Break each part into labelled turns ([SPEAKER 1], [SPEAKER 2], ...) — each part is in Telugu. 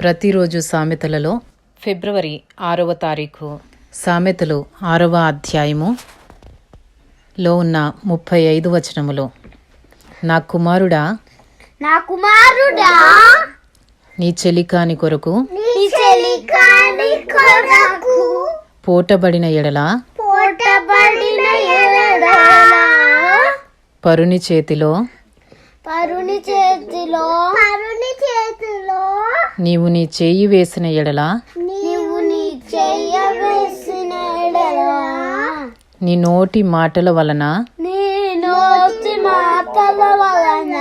[SPEAKER 1] ప్రతిరోజు సామెతలలో ఫిబ్రవరి ఆరవ తారీఖు. సామెతలు ఆరవ అధ్యాయము లో ఉన్న ముప్పై ఐదు వచనములు. నా కుమారుడా
[SPEAKER 2] నా కుమారుడా
[SPEAKER 1] నీ చెలికాని కొరకు
[SPEAKER 2] నీ చెలికాని కొరకు
[SPEAKER 1] పోటబడిన ఎడల
[SPEAKER 2] పోటబడిన ఎడల
[SPEAKER 1] పరుని చేతిలో
[SPEAKER 2] పరుని చేతిలో. పరుని చేతిలో.
[SPEAKER 1] నీవు నీ చేయి వేసిన ఎడల.
[SPEAKER 2] నీవు నీ చెయ్య వేసిన ఎడల.
[SPEAKER 1] నీ నోటి మాటల వలన.
[SPEAKER 2] నీ నోటి మాటల వలన.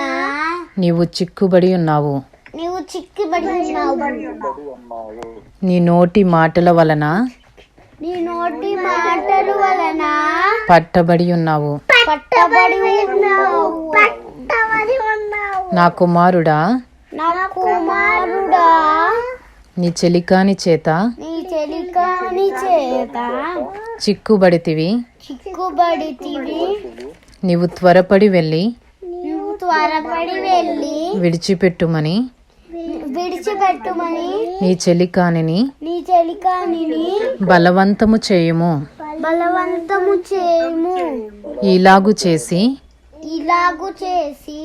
[SPEAKER 1] నీవు చిక్కుబడి ఉన్నావు.
[SPEAKER 2] నీవు చిక్కిబడి ఉన్నావు.
[SPEAKER 1] నీ నోటి మాటల వలన.
[SPEAKER 2] నీ నోటి మాటల వలన.
[SPEAKER 1] పట్టబడి ఉన్నావు
[SPEAKER 2] పట్టబడి ఉన్నావు. పట్టబడి ఉన్నావు.
[SPEAKER 1] నా కుమారుడా
[SPEAKER 2] నా కుమారుడా.
[SPEAKER 1] నీ చెలికాని చేత
[SPEAKER 2] నీ చెలికాని చేత
[SPEAKER 1] చిక్కుబడితివి.
[SPEAKER 2] చిక్కుబడితివి.
[SPEAKER 1] నీవు త్వరపడి వెళ్ళి
[SPEAKER 2] త్వరపడి వెళ్ళి
[SPEAKER 1] విడిచిపెట్టుమని
[SPEAKER 2] విడిచిపెట్టుమని
[SPEAKER 1] నీ చెలికానిని
[SPEAKER 2] నీ చెలికానిని
[SPEAKER 1] బలవంతము చేయుము.
[SPEAKER 2] బలవంతము చేయము.
[SPEAKER 1] ఇలాగు చేసి
[SPEAKER 2] ఇలాగు చేసి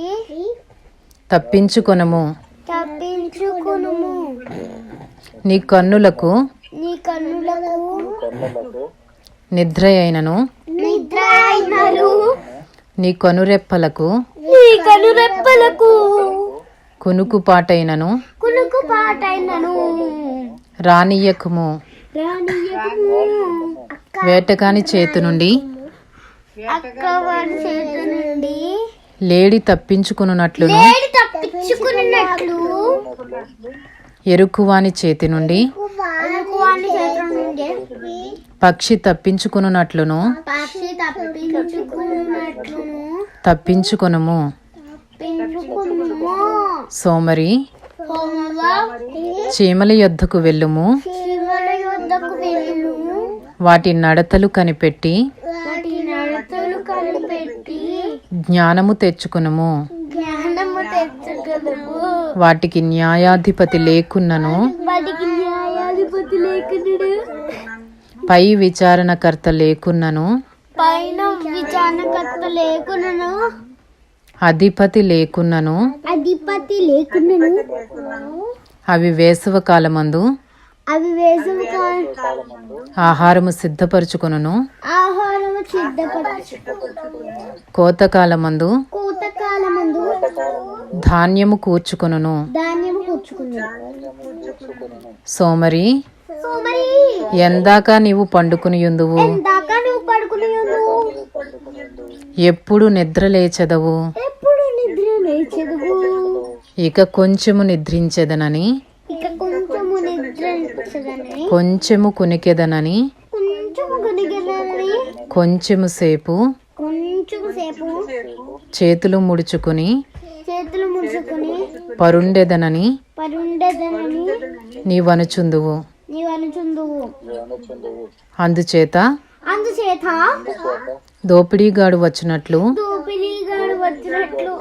[SPEAKER 1] తప్పించుకొనము.
[SPEAKER 2] తప్పించుకునుము.
[SPEAKER 1] నీ కన్నులకు
[SPEAKER 2] నీ కన్నులకు
[SPEAKER 1] నిద్ర అయినను.
[SPEAKER 2] నిద్ర అయినరు
[SPEAKER 1] నీ కనురెప్పలకు
[SPEAKER 2] నీ కనురెప్పలకు
[SPEAKER 1] కునుకుపాటైనను
[SPEAKER 2] కునుకు పాటైనను.
[SPEAKER 1] రానియకుము
[SPEAKER 2] రానియకుము
[SPEAKER 1] వేటగాని చేతి నుండి
[SPEAKER 2] అక్క వారి చేతి నుండి
[SPEAKER 1] లేడి
[SPEAKER 2] తప్పించుకున్నట్లు
[SPEAKER 1] ఎరుకువాని చేతి నుండి పక్షి తప్పించుకున్నట్లును
[SPEAKER 2] తప్పించుకును
[SPEAKER 1] సోమరి చీమల యొద్దకు వెళ్ళుము. వాటి నడతలు కనిపెట్టి జ్ఞానము తెచ్చుకునుము. వాటికి న్యాయాధిపతి లేకున్నను. పై విచారణకర్త లేకున్నను.
[SPEAKER 2] పైన విచారణకర్త లేకునను
[SPEAKER 1] అధిపతి లేకున్నను.
[SPEAKER 2] అధిపతి లేకునను
[SPEAKER 1] అవి వేసవ కాలమందు
[SPEAKER 2] అవి వేసవి
[SPEAKER 1] ఆహారము సిద్ధపరచుకొనును.
[SPEAKER 2] ఆహారము సిద్ధపరచు
[SPEAKER 1] కోతకాలమందు
[SPEAKER 2] కూతకాలమందు
[SPEAKER 1] ధాన్యము కూర్చుకొనును.
[SPEAKER 2] ధాన్యము
[SPEAKER 1] సోమరి
[SPEAKER 2] సోమరి
[SPEAKER 1] ఎందాక నీవు పండుకునియుందువు?
[SPEAKER 2] ఎందాక నువ్వు పడుకుని
[SPEAKER 1] ఎప్పుడు నిద్ర లేచెదవు?
[SPEAKER 2] ఎప్పుడు నిద్ర లేచదువు?
[SPEAKER 1] ఇక కొంచెము నిద్రించెదనని
[SPEAKER 2] ఇక కొంచెము నిద్ర లేచదని
[SPEAKER 1] కొంచెము కునికెదనని?
[SPEAKER 2] కొంచెము
[SPEAKER 1] సేపు?
[SPEAKER 2] కొంచెం సేపు?
[SPEAKER 1] చేతులు ముడుచుకుని?
[SPEAKER 2] చేతులు ముడుచుకుని?
[SPEAKER 1] పరుండెదనని?
[SPEAKER 2] పరుండదనని?
[SPEAKER 1] నీవనుచుందువు. అందుచేత?
[SPEAKER 2] అందుచేత?
[SPEAKER 1] దోపిడీగాడు వచ్చినట్లు?
[SPEAKER 2] దోపిడీగాడు వచ్చినట్లు.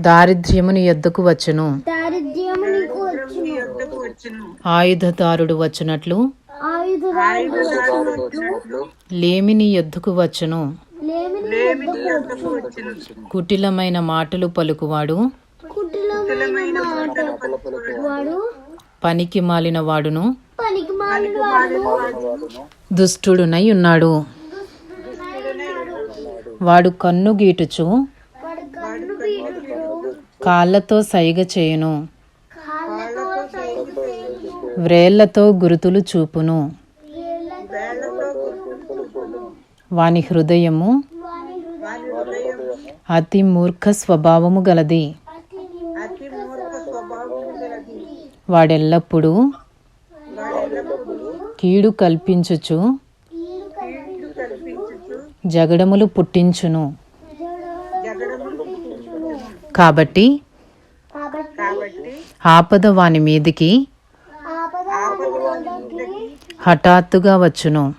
[SPEAKER 1] దారిద్ర్యము నీ ఎద్దుకు వచ్చును.
[SPEAKER 2] వచ్చును
[SPEAKER 1] ఆయుధదారుడు వచ్చినట్లు లేమిని ఎద్దుకు వచ్చును. కుటిలమైన మాటలు పలుకువాడు పనికి మాలిన వాడును దుష్టుడునై ఉన్నాడు. వాడు కన్ను గీటుచు కాళ్ళతో సైగ
[SPEAKER 2] కాళ్ళతో సైగ చేయును.
[SPEAKER 1] వ్రేళ్ళతో గురుతులు చూపును. వాని హృదయము అతి మూర్ఖ స్వభావము గలది. వాడెల్లప్పుడూ కీడు కల్పించుచు జగడములు పుట్టించును. కాబట్టి ఆపద వాని మీదికి హఠాత్తుగా వచ్చును.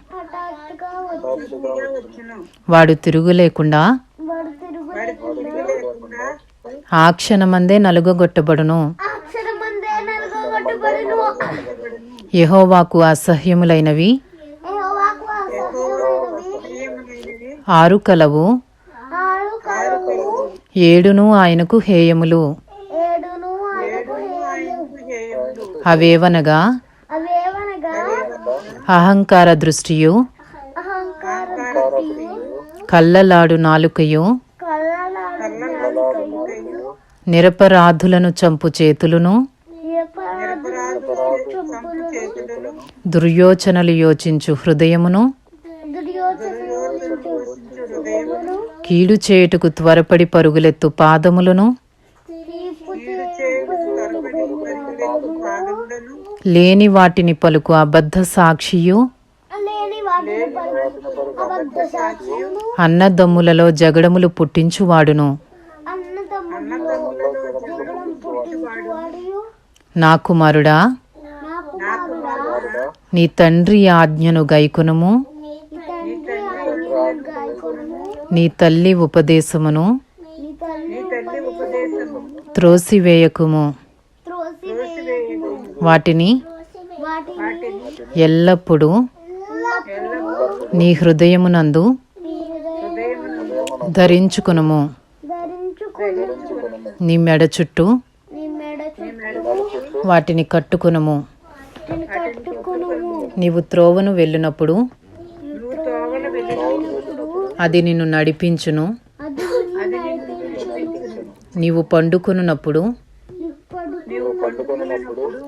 [SPEAKER 1] వాడు తిరుగు లేకుండా ఆ క్షణమందే నలుగగొట్టబడును. యహోవాకు అసహ్యములైనవి. ఆరు కలవు ఏడును ఆయనకు హేయములు. అవేవనగా అహంకార దృష్టియు? కళ్ళలాడు నాలుకయు? నిరపరాధులను చంపు చేతులును?
[SPEAKER 2] చేతులను
[SPEAKER 1] దుర్యోచనలు యోచించు హృదయమును? కీడు చేయుటకు త్వరపడి పరుగులెత్తు పాదములను? లేని వాటిని పలుకు అబద్ధ సాక్షియు? అన్నదమ్ములలో జగడములు పుట్టించువాడును. నా కుమారుడా నీ తండ్రి ఆజ్ఞను గైకొనుము?
[SPEAKER 2] నీ
[SPEAKER 1] తల్లి ఉపదేశమును త్రోసివేయకుము. వాటిని ఎల్లప్పుడూ నీ హృదయమునందు ధరించుకునుము.
[SPEAKER 2] ధరించుకుని
[SPEAKER 1] నీ మెడ చుట్టూ వాటిని కట్టుకునుము. నీవు త్రోవను వెళ్ళినప్పుడు అది నిన్ను నడిపించును. నీవు
[SPEAKER 2] పట్టుకున్నప్పుడు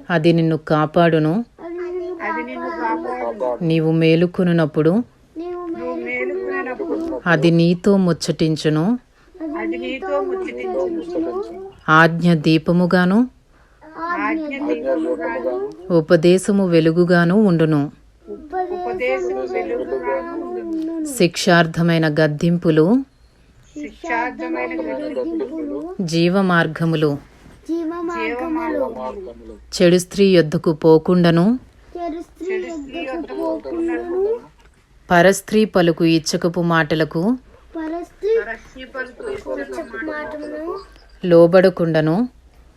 [SPEAKER 1] అది నిన్ను కాపాడును.
[SPEAKER 2] అది నిన్ను కాపాడు
[SPEAKER 1] నీవు మేలుకొనున్నప్పుడు
[SPEAKER 2] నీవు మేలుకున్నప్పుడు
[SPEAKER 1] అది నీతో ముచ్చటించును.
[SPEAKER 2] అది నీతో ముచ్చటించును.
[SPEAKER 1] ఆజ్ఞ దీపముగాను
[SPEAKER 2] ఆజ్ఞ దీపముగాను
[SPEAKER 1] ఉపదేశము వెలుగుగాను ఉండును.
[SPEAKER 2] ఉపదేశము వెలుగుగాను ఉండును.
[SPEAKER 1] శిక్షార్థమైన గద్దింపులు
[SPEAKER 2] శిక్షార్థమైన
[SPEAKER 1] చెడు స్త్రీ యొద్దకు పోకుండను. పరస్త్రీ పలుకు ఇచ్చకపు మాటలకు. లోబడకుండను.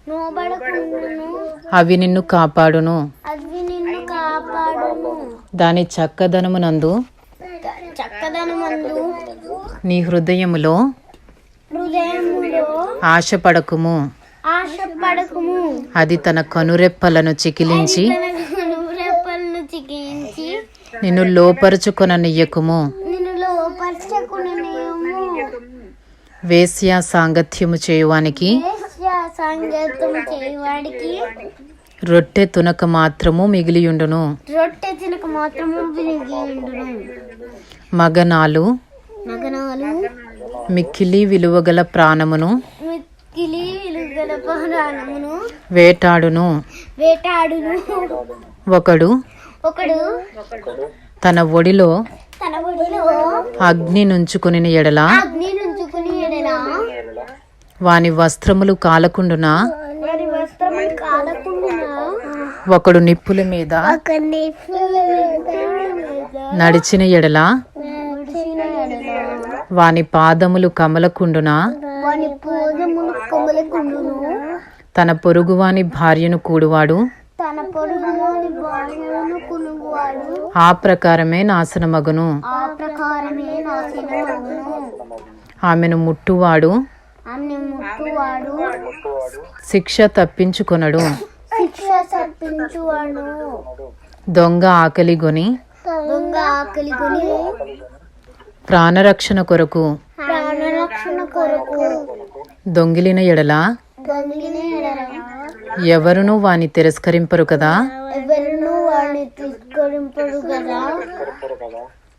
[SPEAKER 2] నోబడకుండాను
[SPEAKER 1] అవి నిన్ను కాపాడును.
[SPEAKER 2] అవి నిన్ను కాపాడును.
[SPEAKER 1] దాని చక్కదనమునందు.
[SPEAKER 2] చక్కదనమందు
[SPEAKER 1] నీ హృదయములో
[SPEAKER 2] హృదయములో
[SPEAKER 1] ఆశపడకుము.
[SPEAKER 2] ఆశపడకుము.
[SPEAKER 1] అది తన కనురెప్పలను చికిలించి నిన్ను లోపరుచుకొననియ్యకుము.
[SPEAKER 2] నిన్ను లోపరచకుని
[SPEAKER 1] వేశ్యా సాంగత్యము చేయువానికి రొట్టె తునక మాత్రము మిగిలియుండును.
[SPEAKER 2] రొట్టె తినక మాత్రము
[SPEAKER 1] మగనాలు
[SPEAKER 2] నగనాలు
[SPEAKER 1] మిక్కిలి విలువగల ప్రాణమును
[SPEAKER 2] మిక్కిలి విలుగల ప్రాణమును
[SPEAKER 1] వేటాడును.
[SPEAKER 2] వేటాడును.
[SPEAKER 1] ఒకడు
[SPEAKER 2] ఒకడు
[SPEAKER 1] తన ఒడిలో
[SPEAKER 2] తన ఒడిలో
[SPEAKER 1] అగ్ని నుంచుకుని ఎడల
[SPEAKER 2] అగ్ని నుంచుకుని ఎడలా
[SPEAKER 1] వాని వస్త్రములు కాలకుండునా?
[SPEAKER 2] వారి వస్త్రము కాలకుండా
[SPEAKER 1] ఒకడు నిప్పుల మీద
[SPEAKER 2] ఒక
[SPEAKER 1] నడిచిన ఎడల వాని పాదములు కమలకుండునా? తన పొరుగువాని భార్యను కూడువాడు? ఆ ప్రకారమే నాశనమగును. ఆమెను ముట్టువాడు? శిక్ష తప్పించుకొనడు. దొంగ ఆకలిగొని?
[SPEAKER 2] దొంగ ఆకలి కొని
[SPEAKER 1] ప్రాణరక్షణ కొరకు దొంగిలిన ఎడల? ఎవరునూ వాని తిరస్కరింపరు కదా?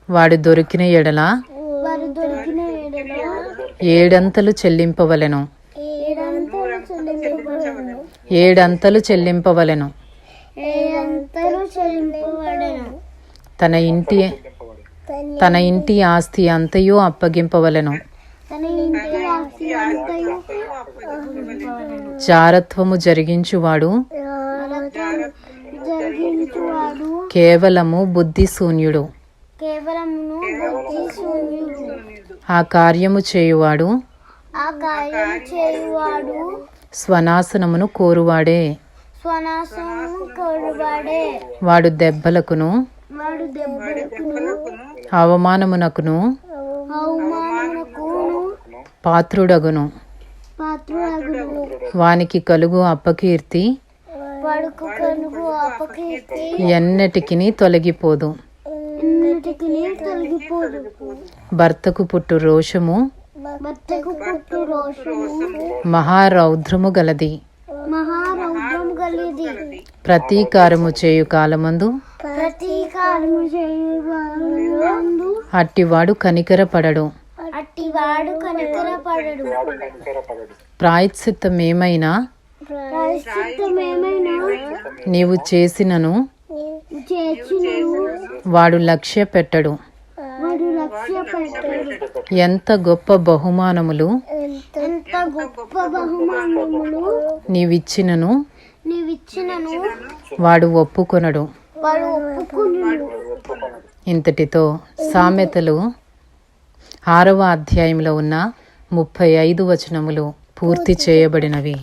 [SPEAKER 1] వాడు దొరికిన ఎడల? ఏడంతలు చెల్లింపవలెను.
[SPEAKER 2] ఏడంతలు
[SPEAKER 1] చెల్లింపవలెను. తన ఇంటి తన ఇంటి ఆస్తి అంతయు అప్పగింపవలెను. జారత్వము జరిగించువాడు కేవలము బుద్ధి శూన్యుడు
[SPEAKER 2] కేవలమును బుద్ధి శూన్యుడు
[SPEAKER 1] ఆ కార్యము చేయువాడు స్వనాశనమును కోరువాడే. వాడు దెబ్బలకును
[SPEAKER 2] వాడు దెబ్బలకును
[SPEAKER 1] అవమానమునకును
[SPEAKER 2] అవమానమునకును
[SPEAKER 1] పాత్రుడగును.
[SPEAKER 2] పాత్రుడగును.
[SPEAKER 1] వానికి కలుగు
[SPEAKER 2] వాడుకు అపకీర్తి
[SPEAKER 1] ఎన్నటికిని తొలగిపోదు.
[SPEAKER 2] ఎన్నటికి తొలగిపోదు.
[SPEAKER 1] భర్తకు పుట్టు రోషము
[SPEAKER 2] భర్తకు పుట్టు రోషము
[SPEAKER 1] మహారౌద్రము గలది. ప్రతీకారము చేయు కాలమందు అట్టివాడు కనికరపడడు.
[SPEAKER 2] అట్టివాడు కనికరపడడు.
[SPEAKER 1] ప్రాయశ్చిత్తమేమైనా? నీవు చేసినను వాడు లక్ష్య పెట్టడు ఎంత గొప్ప బహుమానములు
[SPEAKER 2] ఎంత గొప్ప బహుమానములు?
[SPEAKER 1] నీవిచ్చినను
[SPEAKER 2] నీవిచ్చినను.
[SPEAKER 1] వాడు ఒప్పుకొనడు. ఇంతటితో సామెతలు ఆరవ అధ్యాయంలో ఉన్న ముప్పై ఐదు వచనములు పూర్తి చేయబడినవి.